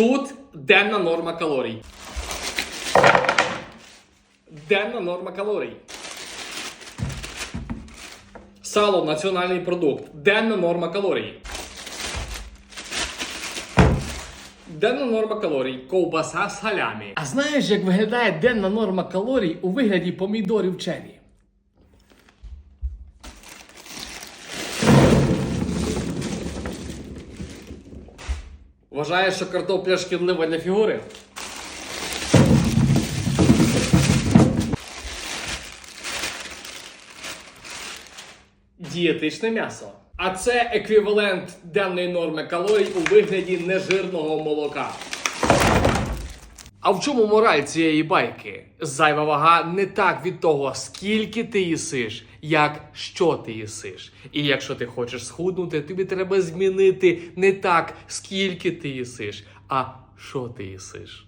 Тут денна норма калорій. Денна норма калорій. Сало національний продукт. Денна норма калорій. Денна норма калорій. Ковбаса з салямі. А знаєш, як виглядає денна норма калорій у вигляді помідорів черрі? Вважаєш, що картопля шкідлива для фігури? Дієтичне м'ясо. А це еквівалент денної норми калорій у вигляді нежирного молока. А в чому мораль цієї байки? Зайва вага не так від того, скільки ти їсиш, як що ти їсиш. І якщо ти хочеш схуднути, тобі треба змінити не так, скільки ти їсиш, а що ти їсиш.